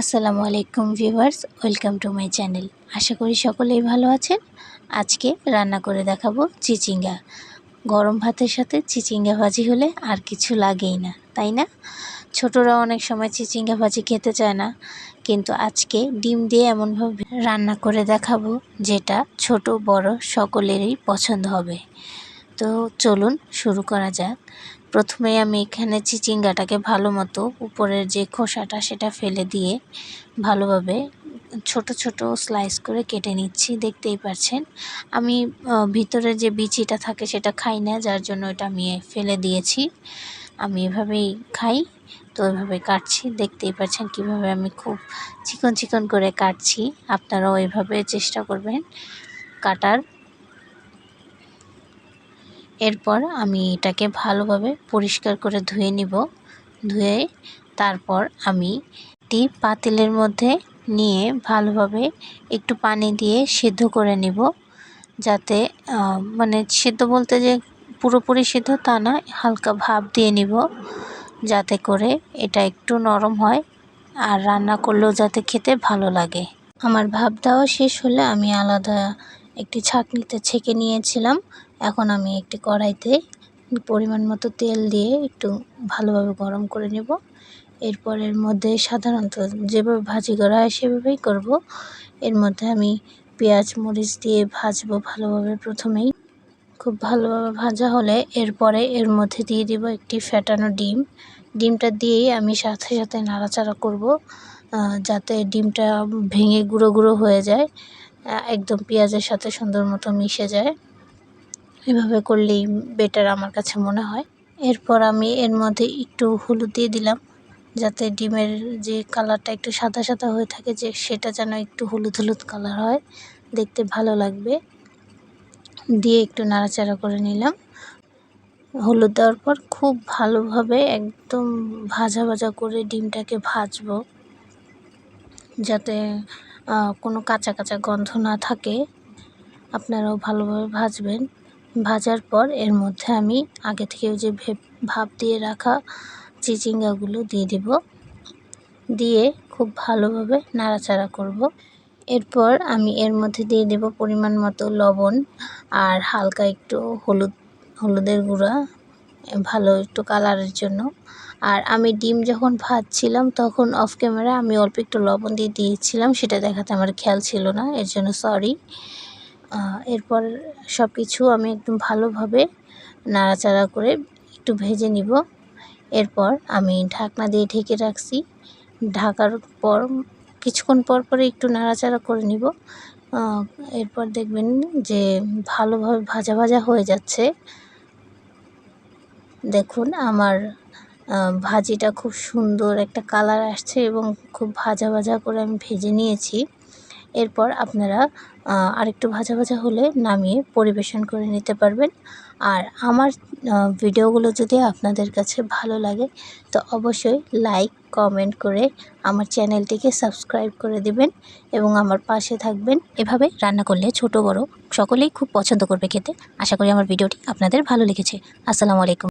আসসালামু আলাইকুম viewers, welcome to my channel. আশা করি সকলেই ভালো আছেন। আজকে রান্না করে দেখাবো চিচিঙ্গা। গরম ভাতের সাথে চিচিঙ্গা ভাজি হলে আর কিছু লাগেই না, তাই না? ছোটরা অনেক সময় চিচিঙ্গা ভাজি খেতে চায় না, কিন্তু আজকে ডিম দিয়ে এমনভাবে রান্না করে দেখাবো যেটা ছোট, বড় সকলেরই পছন্দ হবে। তো চলুন শুরু করা যাক। প্রথমে আমি এখানে চিচিঙ্গাটাকে ভালো মতো উপরের যে খোসাটা সেটা ফেলে দিয়ে ভালোভাবে ছোট ছোট স্লাইস করে কেটে নিচ্ছি, দেখতেই পাচ্ছেন আমি ভিতরে যে বিচিটা থাকে সেটা খাই না, যার জন্য এটা আমি ফেলে দিয়েছি। আমি এভাবেই খাই, তো এভাবে কাটছি, দেখতেই পাচ্ছেন কীভাবে আমি খুব চিকন চিকন করে কাটছি। আপনারাও এভাবে চেষ্টা করবেন কাটার। এরপর আমি এটাকে ভালোভাবে পরিষ্কার করে ধুয়ে নিব। ধুয়ে তারপর আমি একটি পাতিলের মধ্যে নিয়ে ভালোভাবে একটু পানি দিয়ে সিদ্ধ করে নিব। যাতে মানে সিদ্ধ বলতে যে পুরোপুরি সিদ্ধ তা না, হালকা ভাপ দিয়ে নিব। যাতে করে এটা একটু নরম হয় আর রান্না করলেও যাতে খেতে ভালো লাগে। আমার ভাপ দেওয়া শেষ হলে আমি আলাদা একটি ছাঁকনিতে ছেঁকে নিয়েছিলাম। এখন আমি একটি কড়াইতে পরিমাণ মতো তেল দিয়ে একটু ভালোভাবে গরম করে নেব। এরপর এর মধ্যে সাধারণত যেভাবে ভাজি করা হয় সেভাবেই করব। এর মধ্যে আমি পেঁয়াজ, মরিচ দিয়ে ভাজবো ভালোভাবে প্রথমেই। খুব ভালোভাবে ভাজা হলে এরপরে এর মধ্যে দিয়ে দিব একটি ফ্যাটানো ডিম। ডিমটা দিয়েই আমি সাথে সাথে নাড়াচাড়া করব যাতে ডিমটা ভেঙে গুঁড়ো গুঁড়ো হয়ে যায় একদম পেঁয়াজের সাথে সুন্দর মতো মিশে যায়। এভাবে করলেই বেটার আমার কাছে মনে হয়। এরপর আমি এর মধ্যে একটু হলুদ দিয়ে দিলাম, যাতে ডিমের যে কালারটা একটু সাদা সাদা হয়ে থাকে যে সেটা যেন একটু হলুদ হলুদ কালার হয়, দেখতে ভালো লাগবে। দিয়ে একটু নাড়াচাড়া করে নিলাম। হলুদ দেওয়ার পর খুব ভালোভাবে একদম ভাজা ভাজা করে ডিমটাকে ভাজবো, যাতে কোনো কাঁচা কাঁচা গন্ধ না থাকে। আপনারাও ভালোভাবে ভাজবেন। ভাজার পর এর মধ্যে আমি আগে থেকে যে ভাপ দিয়ে রাখা চিচিঙ্গাগুলো দিয়ে দেব। দিয়ে খুব ভালোভাবে নাড়াচাড়া করব। এরপর আমি এর মধ্যে দিয়ে দেব পরিমাণ মতো লবণ আর হালকা একটু হলুদ, হলুদের গুঁড়া ভালো একটু কালারের জন্য। আর আমি ডিম যখন ভাজছিলাম তখন অফ ক্যামেরা আমি অল্প একটু লবণ দিয়ে দিয়েছিলাম, সেটা দেখাতে আমার খেয়াল ছিল না, এর জন্য সরি এরপর সব কিছু আমি একদম ভালোভাবে নাড়াচাড়া করে একটু ভেজে নিব। এরপর আমি ঢাকনা দিয়ে ঢেকে রাখছি। ঢাকার পর, কিছুক্ষণ পর পরে একটু নাড়াচাড়া করে নিব। এরপর দেখবেন যে ভালোভাবে ভাজা ভাজা হয়ে যাচ্ছে। দেখুন আমার ভাজিটা খুব সুন্দর একটা কালার আসছে এবং খুব ভাজা ভাজা করে আমি ভেজে নিয়েছি। এরপর আপনারা আরেকটু ভাজা ভাজা হলে নামিয়ে পরিবেশন করে নিতে পারবেন। আর আমার ভিডিওগুলো যদি আপনাদের কাছে ভালো লাগে, তো অবশ্যই লাইক, কমেন্ট করে আমার চ্যানেলটিকে সাবস্ক্রাইব করে দিবেন এবং আমার পাশে থাকবেন। এভাবে রান্না করলে ছোট, বড় সকলেই খুব পছন্দ করবে খেতে। আশা করি আমার ভিডিওটি আপনাদের ভালো লেগেছে। আসসালামু আলাইকুম।